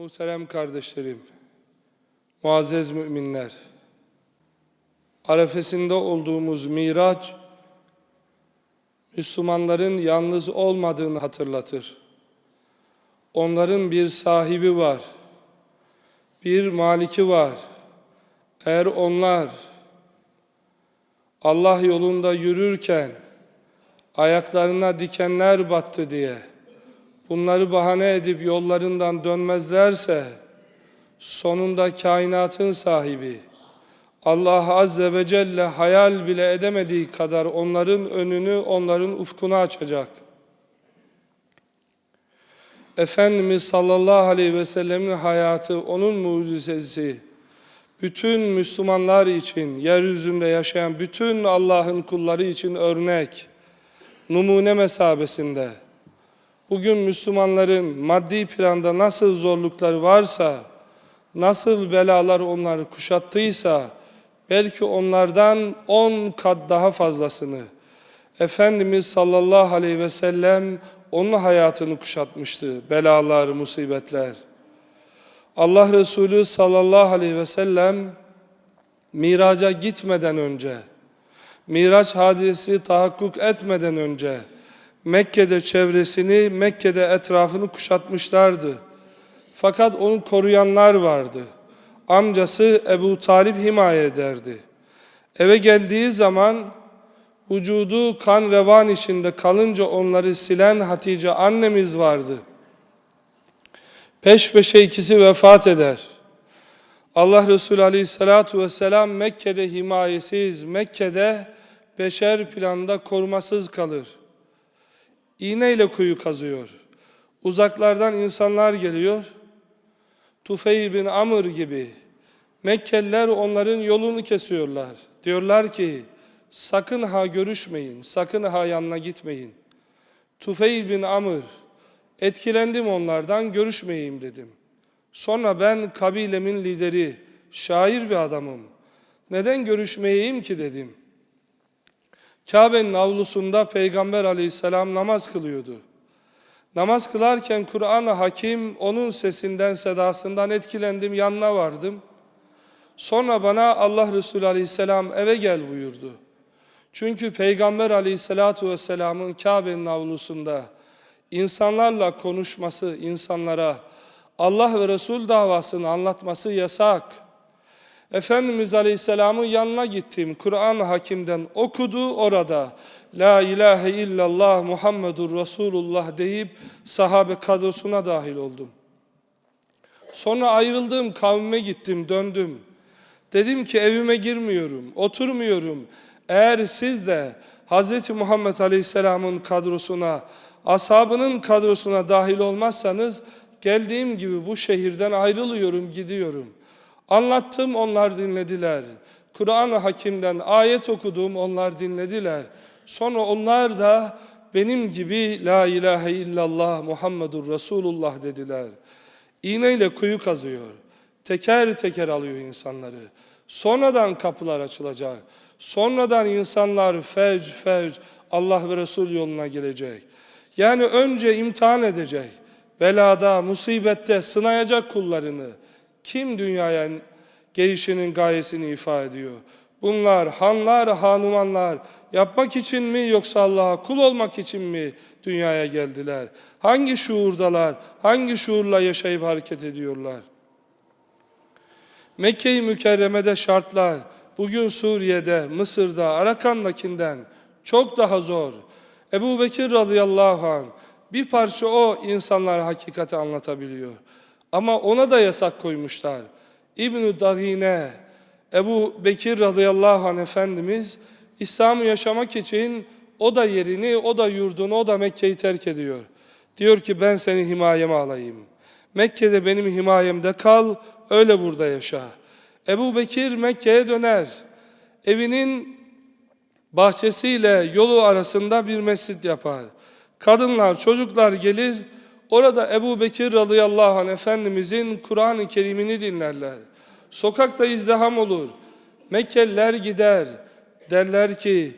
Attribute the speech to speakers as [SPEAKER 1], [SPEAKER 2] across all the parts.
[SPEAKER 1] Muhterem kardeşlerim, muazzez müminler, arefesinde olduğumuz Miraç, Müslümanların yalnız olmadığını hatırlatır. Onların bir sahibi var, bir maliki var. Eğer onlar Allah yolunda yürürken ayaklarına dikenler battı diye bunları bahane edip yollarından dönmezlerse sonunda kainatın sahibi Allah Azze ve Celle hayal bile edemediği kadar onların önünü, onların ufkunu açacak. Efendimiz sallallahu aleyhi ve sellemin hayatı, onun mucizesi, bütün Müslümanlar için, yeryüzünde yaşayan bütün Allah'ın kulları için örnek, numune mesabesinde. Bugün Müslümanların maddi planda nasıl zorlukları varsa, nasıl belalar onları kuşattıysa, belki onlardan on kat daha fazlasını Efendimiz sallallahu aleyhi ve sellem onun hayatını kuşatmıştı. Belalar, musibetler. Allah Resulü sallallahu aleyhi ve sellem miraca gitmeden önce, Miraç hadisesi tahakkuk etmeden önce Mekke'de çevresini, Mekke'de etrafını kuşatmışlardı. Fakat onu koruyanlar vardı. Amcası Ebu Talip himaye ederdi. Eve geldiği zaman vücudu kan revan içinde kalınca onları silen Hatice annemiz vardı. Peş peşe ikisi vefat eder. Allah Resulü Aleyhisselatü Vesselam Mekke'de himayesiz, Mekke'de beşer planda korumasız kalır. İğneyle kuyu kazıyor. Uzaklardan insanlar geliyor. Tufey bin Amr gibi Mekkeliler onların yolunu kesiyorlar. Diyorlar ki sakın ha görüşmeyin, sakın ha yanına gitmeyin. Tufey bin Amr etkilendim onlardan görüşmeyeyim dedim. Sonra ben kabilemin lideri, şair bir adamım. Neden görüşmeyeyim ki dedim. Kabe'nin avlusunda Peygamber aleyhisselam namaz kılıyordu. Namaz kılarken Kur'an-ı Hakim onun sesinden, sedasından etkilendim, yanına vardım. Sonra bana Allah Resulü aleyhisselam eve gel buyurdu. Çünkü Peygamber aleyhissalatu vesselamın Kabe'nin avlusunda insanlarla konuşması, insanlara Allah ve Resul davasını anlatması yasak. Efendimiz Aleyhisselam'ın yanına gittim. Kur'an-ı Hakim'den okudu orada. La ilahe illallah Muhammedur Resulullah deyip sahabe kadrosuna dahil oldum. Sonra ayrıldım, kavmime gittim, döndüm. Dedim ki evime girmiyorum, oturmuyorum. Eğer siz de Hz. Muhammed Aleyhisselam'ın kadrosuna, ashabının kadrosuna dahil olmazsanız geldiğim gibi bu şehirden ayrılıyorum, gidiyorum. Anlattım, onlar dinlediler. Kur'an-ı Hakim'den ayet okudum, onlar dinlediler. Sonra onlar da benim gibi La ilahe illallah Muhammedur Resulullah dediler. İğneyle kuyu kazıyor. Teker teker alıyor insanları. Sonradan kapılar açılacak. Sonradan insanlar fevc fevc Allah ve Resul yoluna gelecek. Yani önce imtihan edecek. Belada, musibette sınayacak kullarını. Kim dünyaya gelişinin gayesini ifade ediyor? Bunlar hanlar, hanumanlar yapmak için mi yoksa Allah'a kul olmak için mi dünyaya geldiler? Hangi şuurdalar? Hangi şuurla yaşayıp hareket ediyorlar? Mekke-i Mükerreme'de şartlar bugün Suriye'de, Mısır'da, Arakan'dakinden çok daha zor. Ebu Bekir radıyallahu anh bir parça o insanlar hakikati anlatabiliyor. Ama ona da yasak koymuşlar. İbn-i Darine, Ebu Bekir radıyallahu anh Efendimiz İslam'ı yaşamak için o da yerini, o da yurdunu, o da Mekke'yi terk ediyor. Diyor ki ben seni himayeme alayım. Mekke'de benim himayemde kal, öyle burada yaşa. Ebu Bekir Mekke'ye döner. Evinin bahçesiyle yolu arasında bir mescit yapar. Kadınlar, çocuklar gelir, orada Ebu Bekir radıyallahu anh Efendimizin Kur'an-ı Kerim'ini dinlerler. Sokakta izdiham olur. Mekkeliler gider. Derler ki,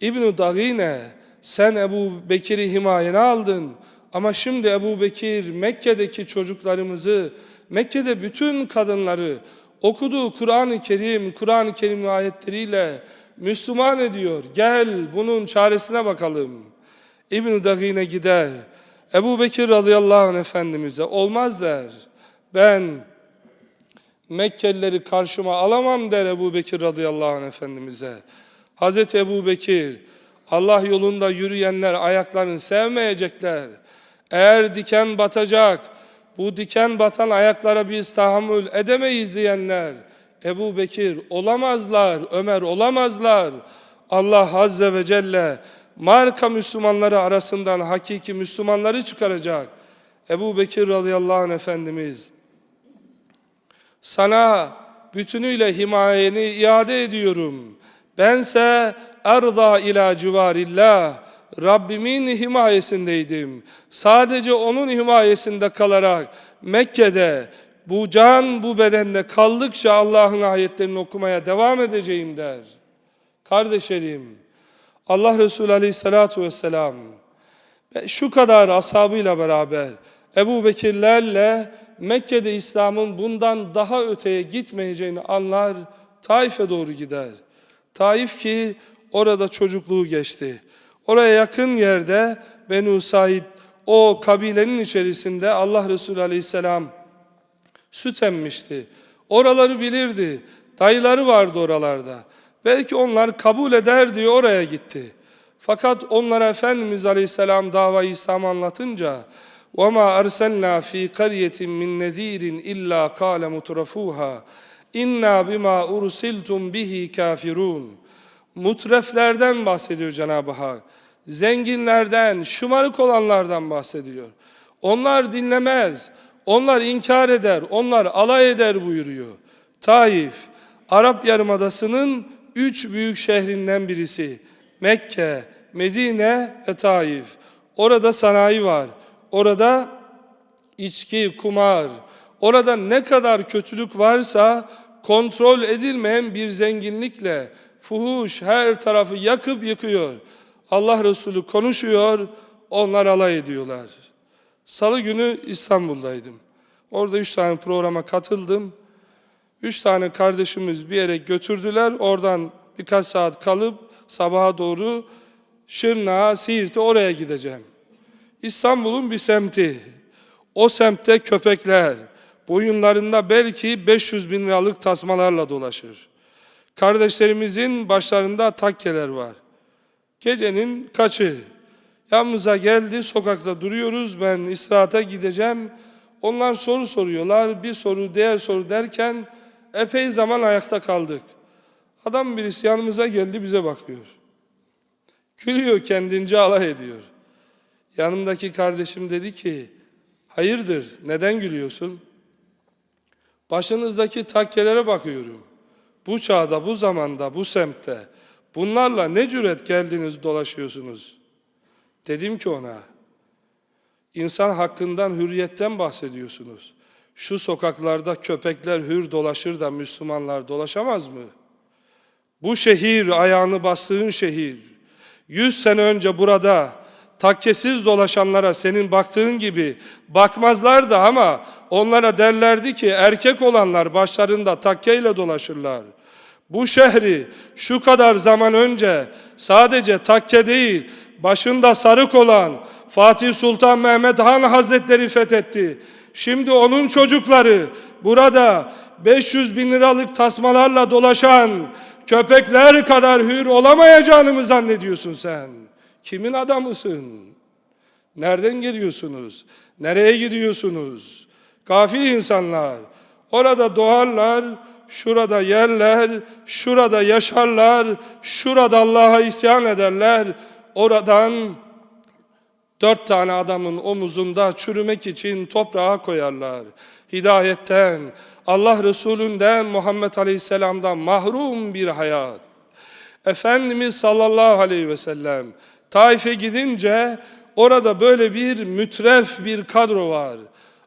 [SPEAKER 1] İbn-i Dagine, sen Ebu Bekir'i himayene aldın. Ama şimdi Ebu Bekir Mekke'deki çocuklarımızı, Mekke'de bütün kadınları okuduğu Kur'an-ı Kerim, Kur'an-ı Kerim ayetleriyle Müslüman ediyor. Gel bunun çaresine bakalım. İbn-i Dagine gider. Ebu Bekir radıyallahu anh Efendimiz'e olmaz der. Ben Mekkelileri karşıma alamam der Ebu Bekir radıyallahu anh Efendimiz'e. Hazreti Ebu Bekir, Allah yolunda yürüyenler ayaklarını sevmeyecekler. Eğer diken batacak, bu diken batan ayaklara biz tahammül edemeyiz diyenler, Ebu Bekir olamazlar, Ömer olamazlar. Allah Azze ve Celle marka Müslümanları arasından hakiki Müslümanları çıkaracak. Ebu Bekir radıyallahu anh Efendimiz, sana bütünüyle himayeni iade ediyorum. Bense erda ila civarillah. Rabbimin himayesindeydim. Sadece onun himayesinde kalarak Mekke'de bu can bu bedende kaldıkça Allah'ın ayetlerini okumaya devam edeceğim der. Kardeşlerim, Allah Resulü Aleyhisselatü Vesselam ve şu kadar ashabıyla beraber Ebu Bekirlerle Mekke'de İslam'ın bundan daha öteye gitmeyeceğini anlar, Taif'e doğru gider. Taif ki orada çocukluğu geçti. Oraya yakın yerde Benu Said o kabilenin içerisinde Allah Resulü Aleyhisselam süt emmişti. Oraları bilirdi. Dayıları vardı oralarda. Belki onlar kabul eder diye oraya gitti. Fakat onlara Efendimiz Aleyhisselam davayı İslam anlatınca وَمَا أَرْسَلْنَا ف۪ي قَرْيَةٍ مِّنْ نَذ۪يرٍ اِلَّا قَالَ مُتْرَفُوهَا اِنَّا بِمَا اُرْسِلْتُمْ بِهِ كَافِرُونَ Mutreflerden bahsediyor Cenab-ı Hak. Zenginlerden, şımarık olanlardan bahsediyor. Onlar dinlemez, onlar inkar eder, onlar alay eder buyuruyor. Taif, Arap Yarımadası'nın üç büyük şehrinden birisi. Mekke, Medine ve Taif. Orada sanayi var. Orada içki, kumar, orada ne kadar kötülük varsa kontrol edilmeyen bir zenginlikle fuhuş her tarafı yakıp yıkıyor. Allah Resulü konuşuyor, onlar alay ediyorlar. Salı günü İstanbul'daydım. Orada üç tane programa katıldım. Üç tane kardeşimiz bir yere götürdüler. Oradan birkaç saat kalıp sabaha doğru Şırnak'a, Siirt'e oraya gideceğim. İstanbul'un bir semti. O semtte köpekler boyunlarında belki 500 bin liralık tasmalarla dolaşır. Kardeşlerimizin başlarında takkeler var. Gecenin kaçı? Yanımıza geldi, sokakta duruyoruz. Ben istirahata gideceğim. Onlar soru soruyorlar. Bir soru, diğer soru derken epey zaman ayakta kaldık. Adam birisi yanımıza geldi, bize bakıyor. Gülüyor, kendince alay ediyor. Yanımdaki kardeşim dedi ki, hayırdır, neden gülüyorsun? Başınızdaki takkelere bakıyorum. Bu çağda, bu zamanda, bu semtte bunlarla ne cüret geldiniz dolaşıyorsunuz? Dedim ki ona, insan hakkından, hürriyetten bahsediyorsunuz. Şu sokaklarda köpekler hür dolaşır da Müslümanlar dolaşamaz mı? Bu şehir, ayağını bastığın şehir, yüz sene önce burada takkesiz dolaşanlara senin baktığın gibi bakmazlardı ama onlara derlerdi ki erkek olanlar başlarında takkeyle dolaşırlar. Bu şehri şu kadar zaman önce sadece takke değil başında sarık olan Fatih Sultan Mehmet Han Hazretleri fethetti. Şimdi onun çocukları burada 500 bin liralık tasmalarla dolaşan köpekler kadar hür olamayacağını mı zannediyorsun sen? Kimin adamısın? Nereden geliyorsunuz? Nereye gidiyorsunuz? Gafil insanlar. Orada doğarlar, şurada yerler, şurada yaşarlar, şurada Allah'a isyan ederler. Oradan dört tane adamın omuzunda çürümek için toprağa koyarlar. Hidayetten, Allah Resulünden, Muhammed Aleyhisselam'dan mahrum bir hayat. Efendimiz sallallahu aleyhi ve sellem Taif'e gidince orada böyle bir mütref bir kadro var.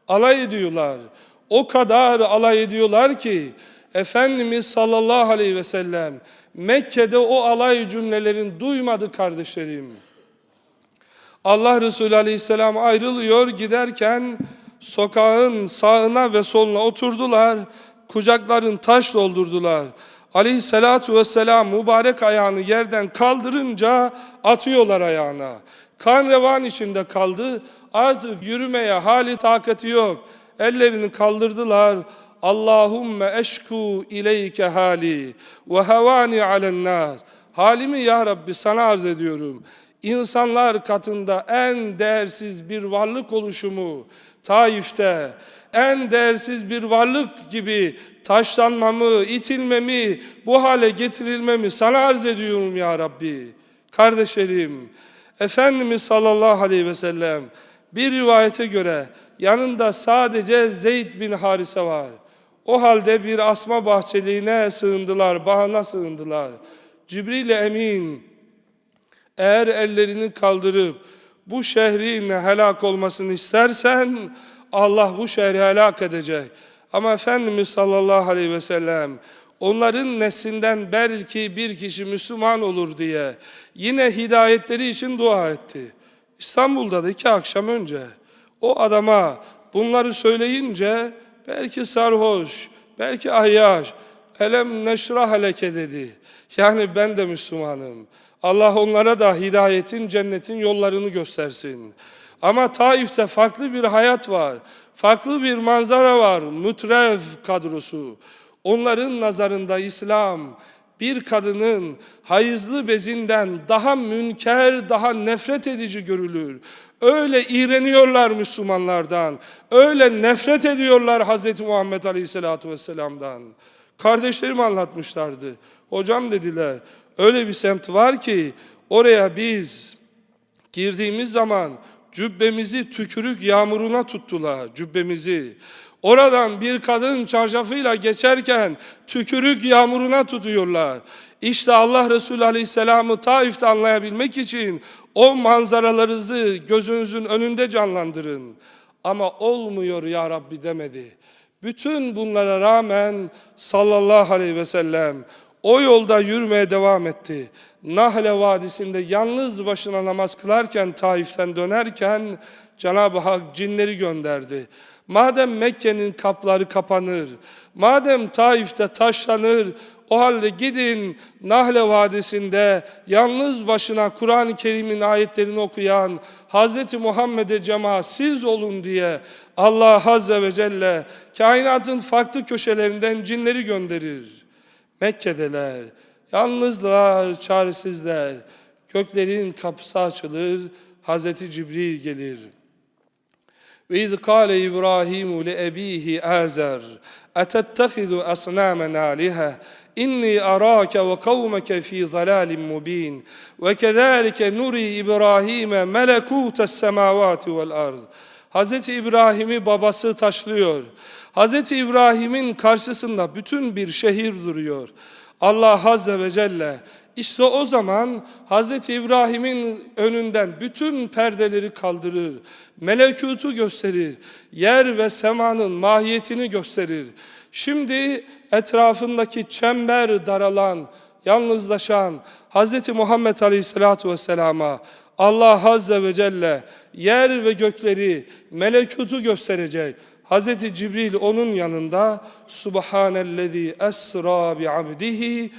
[SPEAKER 1] Alay ediyorlar. O kadar alay ediyorlar ki Efendimiz sallallahu aleyhi ve sellem Mekke'de o alay cümlelerini duymadı kardeşlerim. Allah Resulü aleyhisselam ayrılıyor giderken sokağın sağına ve soluna oturdular, kucakların taş doldurdular. Aleyhisselatu vesselam mübarek ayağını yerden kaldırınca atıyorlar ayağına. Kan revan içinde kaldı, artık yürümeye hali takati yok. Ellerini kaldırdılar, Allahümme eşku ileyke hali ve hevani alen nas. Halimi ya Rabbi sana arz ediyorum. İnsanlar katında en değersiz bir varlık oluşumu Taif'te en değersiz bir varlık gibi taşlanmamı, itilmemi, bu hale getirilmemi sana arz ediyorum ya Rabbi. Kardeşlerim, Efendimiz sallallahu aleyhi ve sellem bir rivayete göre yanında sadece Zeyd bin Harise var. O halde bir asma bahçeliğine sığındılar, bahana sığındılar. Cibril Emin eğer ellerini kaldırıp bu şehrin helak olmasını istersen Allah bu şehri helak edecek. Ama Efendimiz sallallahu aleyhi ve sellem onların neslinden belki bir kişi Müslüman olur diye yine hidayetleri için dua etti. İstanbul'da da iki akşam önce o adama bunları söyleyince belki sarhoş, belki ahyaş, elem neşrah leke dedi. Yani ben de Müslümanım. Allah onlara da hidayetin, cennetin yollarını göstersin. Ama Taif'te farklı bir hayat var. Farklı bir manzara var. Mütrev kadrosu. Onların nazarında İslam bir kadının hayızlı bezinden daha münker, daha nefret edici görülür. Öyle iğreniyorlar Müslümanlardan. Öyle nefret ediyorlar Hz. Muhammed Aleyhisselatü Vesselam'dan. Kardeşlerim anlatmışlardı. Hocam dediler, öyle bir semt var ki oraya biz girdiğimiz zaman cübbemizi tükürük yağmuruna tuttular, cübbemizi. Oradan bir kadın çarşafıyla geçerken tükürük yağmuruna tutuyorlar. İşte Allah Resulü Aleyhisselam'ı Taif'te anlayabilmek için o manzaralarınızı gözünüzün önünde canlandırın. Ama olmuyor ya Rabbi demedi. Bütün bunlara rağmen sallallahu aleyhi ve sellem o yolda yürümeye devam etti. Nahle Vadisi'nde yalnız başına namaz kılarken Taif'ten dönerken Cenab-ı Hak cinleri gönderdi. Madem Mekke'nin kapları kapanır, madem Taif'te taşlanır, o halde gidin Nahle Vadisi'nde yalnız başına Kur'an-ı Kerim'in ayetlerini okuyan Hz. Muhammed'e cemaat siz olun diye Allah Azze ve Celle kainatın farklı köşelerinden cinleri gönderir. Mekke'deler, yalnızlar, çaresizler. Göklerin kapısı açılır, Hazreti Cibril gelir. Ve iz kâle İbrahimu li ebihi Azer, etettehizu asnâmen âlihe, inni arâke ve kavmeke fî zalâlin mubîn, ve kezâlike nuri İbrahim'e melekûtes semâvâti vel arz. Hazreti İbrahim'i babası taşlıyor. Hazreti İbrahim'in karşısında bütün bir şehir duruyor. Allah Azze ve Celle işte o zaman Hazreti İbrahim'in önünden bütün perdeleri kaldırır. Melekutu gösterir. Yer ve semanın mahiyetini gösterir. Şimdi etrafındaki çember daralan, yalnızlaşan Hazreti Muhammed Aleyhisselatü Vesselam'a Allah Azze ve Celle yer ve gökleri, melekutu gösterecek. Hazreti Cibril onun yanında Subhanellezi esra bi abdihi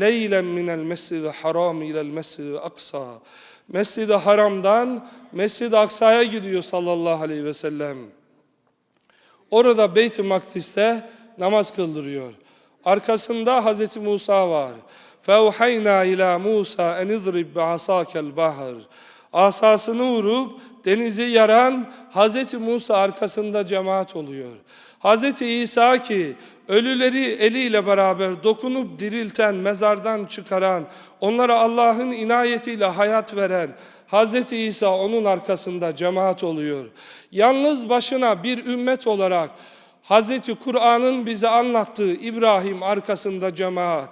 [SPEAKER 1] leylen minel mescid-i haram ilel mescid-i aksa. Mescid-i Haram'dan Mescid-i Aksa'ya gidiyor sallallahu aleyhi ve sellem. Orada Beyt-i Makdis'te namaz kıldırıyor. Arkasında Hazreti Musa var. فَاُحَيْنَا اِلَى مُوسَى اَنْ اِضْرِبْ بِعَصَاكَ الْبَحْرِ Asasını vurup denizi yaran Hazreti Musa arkasında cemaat oluyor. Hazreti İsa ki ölüleri eliyle beraber dokunup dirilten, mezardan çıkaran, onlara Allah'ın inayetiyle hayat veren Hazreti İsa onun arkasında cemaat oluyor. Yalnız başına bir ümmet olarak Hazreti Kur'an'ın bize anlattığı İbrahim arkasında cemaat.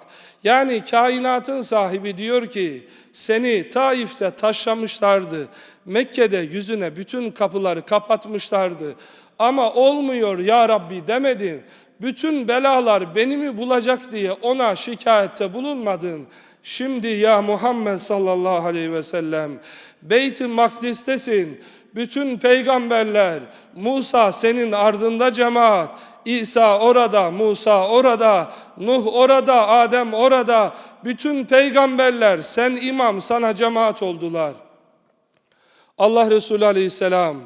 [SPEAKER 1] Yani kainatın sahibi diyor ki seni Taif'te taşlamışlardı. Mekke'de yüzüne bütün kapıları kapatmışlardı. Ama olmuyor ya Rabbi demedin. Bütün belalar beni mi bulacak diye ona şikayette bulunmadın. Şimdi ya Muhammed sallallahu aleyhi ve sellem Beyt-i Makdis'tesin. Bütün peygamberler, Musa senin ardında cemaat, İsa orada, Musa orada, Nuh orada, Adem orada. Bütün peygamberler sen imam, sana cemaat oldular. Allah Resulü Aleyhisselam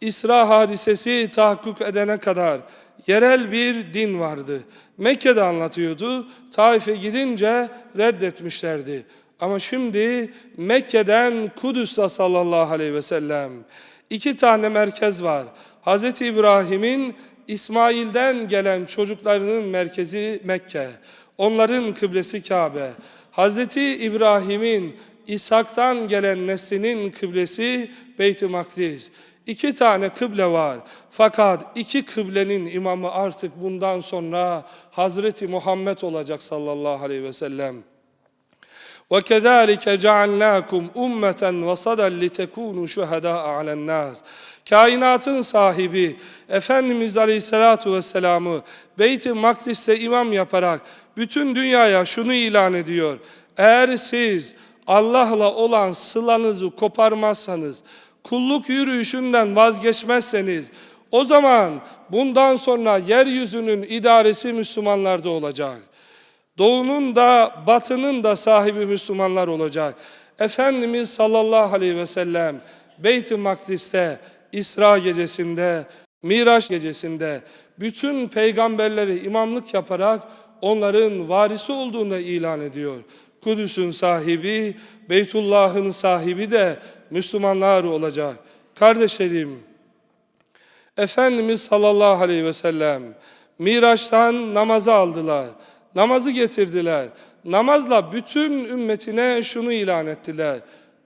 [SPEAKER 1] İsra hadisesi tahakkuk edene kadar yerel bir din vardı. Mekke'de anlatıyordu. Taif'e gidince reddetmişlerdi. Ama şimdi Mekke'den Kudüs'te sallallahu aleyhi ve sellem iki tane merkez var. Hz. İbrahim'in İsmail'den gelen çocuklarının merkezi Mekke. Onların kıblesi Kabe. Hz. İbrahim'in İshak'tan gelen neslinin kıblesi Beyt-i Makdis. İki tane kıble var. Fakat iki kıblenin imamı artık bundan sonra Hazreti Muhammed olacak sallallahu aleyhi ve sellem. وَكَذَٰلِكَ جَعَلْنَاكُمْ اُمَّةً وَصَدًا لِتَكُونُوا شُهَدَاءَ عَلَى النَّاسِ Kainatın sahibi Efendimiz Aleyhisselatü Vesselam'ı Beyt-i Makdis'te imam yaparak bütün dünyaya şunu ilan ediyor. Eğer siz Allah'la olan sılanızı koparmazsanız, kulluk yürüyüşünden vazgeçmezseniz, o zaman bundan sonra yeryüzünün idaresi Müslümanlarda olacak. Doğunun da batının da sahibi Müslümanlar olacak. Efendimiz sallallahu aleyhi ve sellem Beyt-i Makdis'te, İsra gecesinde, Miraç gecesinde bütün peygamberleri imamlık yaparak onların varisi olduğunu ilan ediyor. Kudüs'ün sahibi, Beytullah'ın sahibi de Müslümanlar olacak. Kardeşlerim, Efendimiz sallallahu aleyhi ve sellem Miraç'tan namazı aldılar. Namazı getirdiler. Namazla bütün ümmetine şunu ilan ettiler.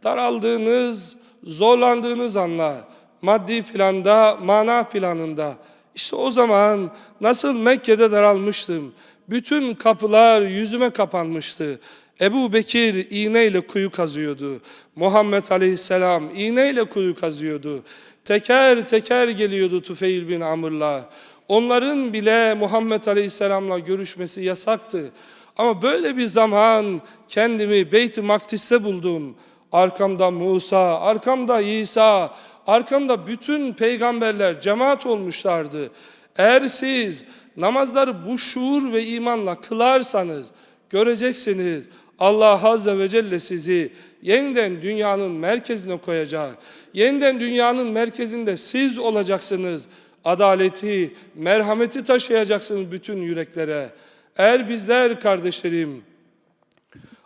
[SPEAKER 1] Daraldığınız, zorlandığınız anlar, maddi planda, mana planında. İşte o zaman nasıl Mekke'de daralmıştım. Bütün kapılar yüzüme kapanmıştı. Ebu Bekir iğneyle kuyu kazıyordu. Muhammed Aleyhisselam iğneyle kuyu kazıyordu. Teker teker geliyordu Tufeil bin Amr'la. Onların bile Muhammed Aleyhisselam'la görüşmesi yasaktı. Ama böyle bir zaman kendimi Beyt-i Makdis'te buldum. Arkamda Musa, arkamda İsa, arkamda bütün peygamberler cemaat olmuşlardı. Eğer siz namazları bu şuur ve imanla kılarsanız göreceksiniz Allah Azze ve Celle sizi yeniden dünyanın merkezine koyacak. Yeniden dünyanın merkezinde siz olacaksınız. Adaleti, merhameti taşıyacaksınız bütün yüreklere. Eğer bizler kardeşlerim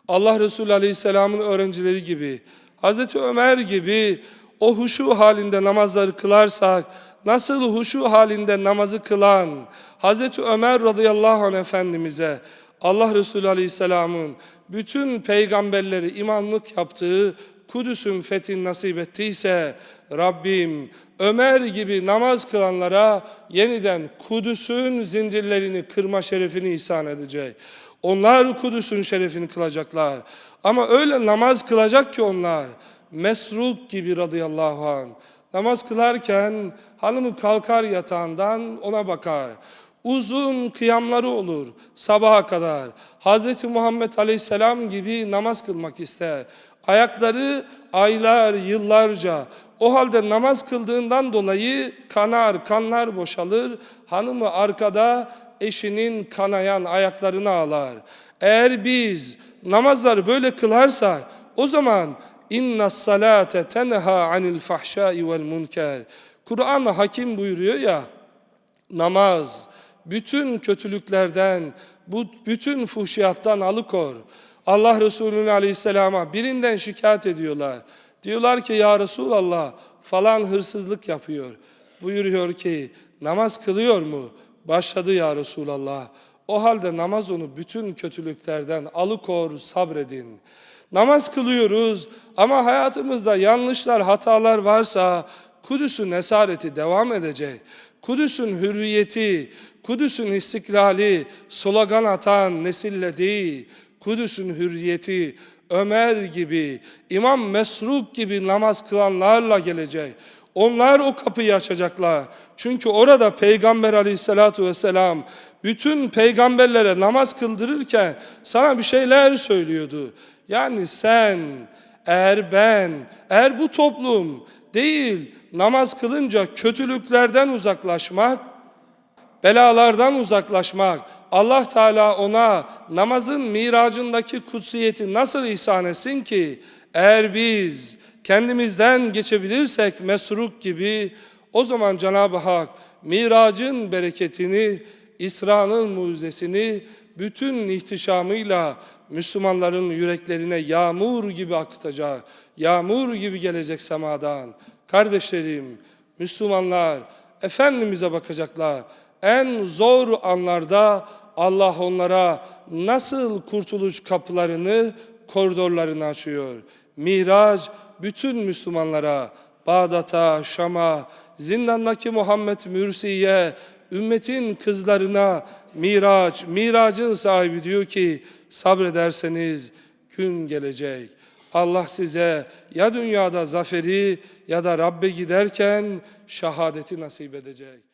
[SPEAKER 1] Allah Resulü Aleyhisselam'ın öğrencileri gibi, Hazreti Ömer gibi o huşu halinde namazları kılarsak, nasıl huşu halinde namazı kılan Hazreti Ömer radıyallahu anh Efendimiz'e Allah Resulü Aleyhisselam'ın bütün peygamberleri imamlık yaptığı Kudüs'ün fethini nasip ettiyse Rabbim Ömer gibi namaz kılanlara yeniden Kudüs'ün zincirlerini kırma şerefini ihsan edecek. Onlar Kudüs'ün şerefini kılacaklar. Ama öyle namaz kılacak ki onlar Mesruk gibi radıyallahu anh. Namaz kılarken hanımı kalkar yatağından ona bakar. Uzun kıyamları olur sabaha kadar. Hz. Muhammed Aleyhisselam gibi namaz kılmak ister. Ayakları aylar, yıllarca o halde namaz kıldığından dolayı kanar, kanlar boşalır. Hanımı arkada eşinin kanayan ayaklarını ağlar. Eğer biz namazları böyle kılarsak o zaman inna salate tenha anil fahşai vel munker. Kur'an hakim buyuruyor ya namaz bütün kötülüklerden, bu bütün fuhşiyattan alıkor. Allah Resulü Aleyhisselam'a birinden şikayet ediyorlar. Diyorlar ki ya Resulallah falan hırsızlık yapıyor. Buyuruyor ki namaz kılıyor mu? Başladı ya Resulallah. O halde namaz onu bütün kötülüklerden alıkor sabredin. Namaz kılıyoruz ama hayatımızda yanlışlar, hatalar varsa Kudüs'ün esareti devam edecek. Kudüs'ün hürriyeti, Kudüs'ün istiklali slogan atan nesille değil, Kudüs'ün hürriyeti Ömer gibi, İmam Mesruk gibi namaz kılanlarla gelecek. Onlar o kapıyı açacaklar. Çünkü orada Peygamber aleyhissalatu vesselam bütün peygamberlere namaz kıldırırken sana bir şeyler söylüyordu. Yani sen, eğer ben, eğer bu toplum değil, namaz kılınca kötülüklerden uzaklaşmak, belalardan uzaklaşmak, Allah Teala ona namazın miracındaki kutsiyeti nasıl ihsan etsin ki eğer biz kendimizden geçebilirsek mesruk gibi o zaman Cenab-ı Hak miracın bereketini, İsra'nın mucizesini bütün ihtişamıyla Müslümanların yüreklerine yağmur gibi akıtacak, yağmur gibi gelecek semadan. Kardeşlerim, Müslümanlar Efendimiz'e bakacaklar. En zor anlarda Allah onlara nasıl kurtuluş kapılarını, koridorlarını açıyor. Miraç bütün Müslümanlara, Bağdat'a, Şam'a, zindandaki Muhammed Mürsi'ye, ümmetin kızlarına Miraç, Miracın sahibi diyor ki sabrederseniz gün gelecek. Allah size ya dünyada zaferi ya da Rabbe giderken şehadeti nasip edecek.